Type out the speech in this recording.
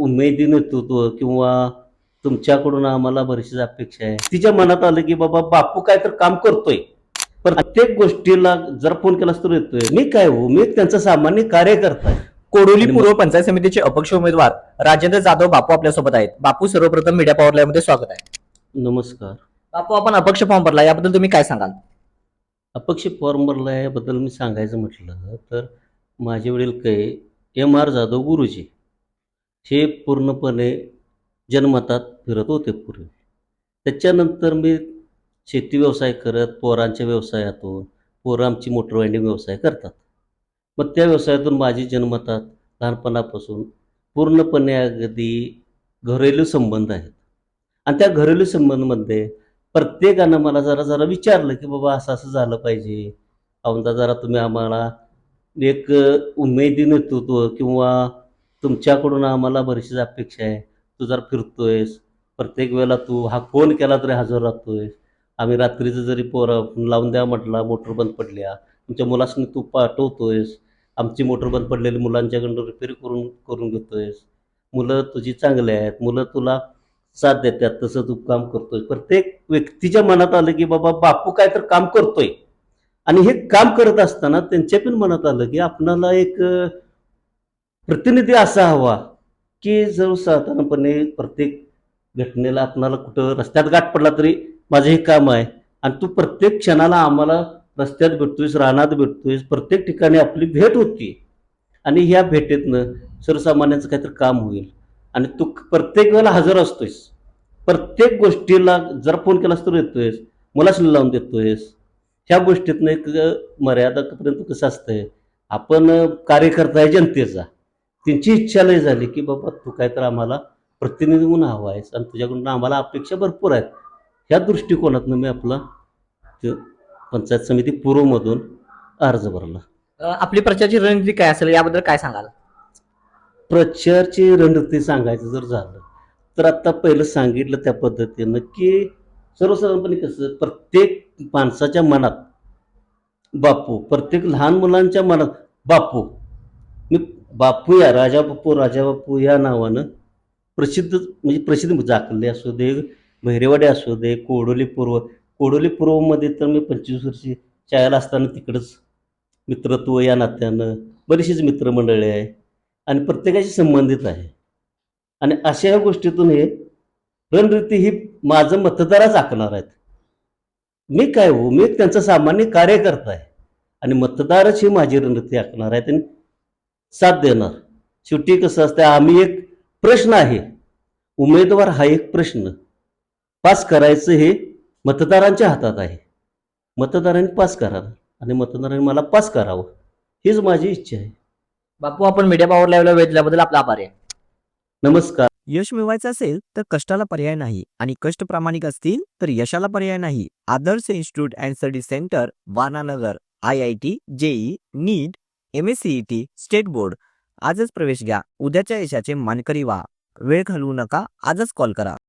उमेदी नेतृत्व किंवा तुमच्याकडून आम्हाला बरीचशी अपेक्षा आहे. तिच्या मनात आलं की बाबा बापू काय तर काम करतोय. प्रत्येक गोष्टीला जर फोन केलास तर येतोय. मी काय हो? मी त्यांचा सामान्य कार्यकर्ता आहे. कोडोली पूर्व पंचायत समितीचे अपक्ष उमेदवार राजेंद्र जाधव बापू आपल्यासोबत आहेत. बापू सर्वप्रथम मीडिया पॉवर मध्ये स्वागत आहे. नमस्कार. बापू आपण अपक्ष फॉर्म भरला याबद्दल तुम्ही काय सांगाल? अपक्ष फॉर्म भरला याबद्दल मी सांगायचं म्हटलं तर माझे वडील काय एम आर जाधव गुरुजी. हे पूर्णपणे जनमतात फिरत होते पूर्वी. त्याच्यानंतर मी शेती व्यवसाय करत पोरांच्या व्यवसायातून पोरं आमची मोटर वायंडिंग व्यवसाय करतात. मग त्या व्यवसायातून माझी जन्मतात लहानपणापासून पूर्णपणे अगदी घरेलू संबंध आहेत. आणि त्या घरेलू संबंधमध्ये प्रत्येकानं मला जरा जरा विचारलं की बाबा असं असं झालं पाहिजे. औंदा जरा तुम्ही आम्हाला एक उमेदी नेतृत्व किंवा तुमच्याकडून आम्हाला बरीचशीच अपेक्षा आहे. तू जर फिरतोयस प्रत्येक वेळेला तू हा फोन केला तरी हजर राहतोयस. आम्ही रात्रीचं जरी पोरं लावून द्या म्हटला मोटर बंद पडल्या तुमच्या मुलासनी तू पाठवतोयस. आमची मोटर बंद पडलेली मुलांच्याकडून रिपेअर करून करून घेतोयस. मुलं तुझी चांगली आहेत. मुलं तुला साथ देतात. तसं तू काम करतोय प्रत्येक व्यक्तीच्या मनात आलं की बाबा बापू काय तर काम करतोय. आणि हे काम करत असताना त्यांच्या पण मनात आलं की आपणाला एक प्रतिनिधी असा हवा की सर्वसाधारणपणे साधारणपणे प्रत्येक घटनेला आपणाला कुठं रस्त्यात गाठ पडला तरी माझं हे काम आहे. आणि तू प्रत्येक क्षणाला आम्हाला रस्त्यात भेटतोयस रानात भेटतोयस प्रत्येक ठिकाणी आपली भेट होती. आणि ह्या भेटेतनं सर्वसामान्यांचं काहीतरी काम होईल. आणि तू प्रत्येक वेळेला हजर असतोयस. प्रत्येक गोष्टीला जर फोन केलास तर येतोयस मुलाच लावून देतोयस. ह्या गोष्टीतनं एक मर्यादापर्यंत कसं असतंय? आपण कार्यकर्ता आहे जनतेचा. त्यांची इच्छा लय झाली की बाबा तू काय तर आम्हाला प्रतिनिधी म्हणून हवा आहेस आणि तुझ्याकडून आम्हाला अपेक्षा भरपूर आहेत. ह्या दृष्टिकोनातनं मी आपला पंचायत समिती पूर्वमधून अर्ज भरला. आपली प्रचाराची रणनीती काय असेल? याबद्दल काय सांगाल? प्रचारची रणनीती सांगायचं जर झालं तर आता पहिलं सांगितलं त्या पद्धतीनं की सर्वसाधारणपणे कसं प्रत्येक माणसाच्या मनात बापू प्रत्येक लहान मुलांच्या मनात बापू मी बापू या राजा बापू राजा बापू या नावानं प्रसिद्ध म्हणजे प्रसिद्ध जाकले असू दे भैरेवाडी असू दे कोडोली पूर्व कोडोली पूर्वमध्ये तर मी पंचवीस वर्षी शाळेला असताना तिकडंच मित्रत्व या नात्यानं बरीचशीच मित्रमंडळी आहे आणि प्रत्येकाशी संबंधित आहे. आणि अशा या गोष्टीतून हे रणनीती ही माझं मतदारच आखणार आहेत. मी काय हो? मी त्यांचं त्यांचा सामान्य कार्यकर्ता आहे. आणि मतदारच ही माझी रणनीती आखणार आहेत. आणि साथ देणार. शेवटी कसं असतं आम्ही एक प्रश्न आहे. उमेदवार हा एक प्रश्न. पास करायचं हे मतदारांच्या हातात आहे. मतदारांनी पास करावं आणि मतदारांनी मला पास करावं हीच माझी इच्छा आहे. बापू आपण मीडिया पॉवर लाईव्हला वेळ दिल्याबद्दल आपला आभार आहे. नमस्कार. यश मिळवायचं असेल तर कष्टाला पर्याय नाही आणि कष्ट प्रामाणिक असतील तर यशाला पर्याय नाही. Adarsh institute and study centre Wananagar I I T JEE NEET M S CET state board आजच प्रवेश घ्या. उद्याच्या यशाचे मानकरी व्हा. वेळ घालवू नका. आजच कॉल करा.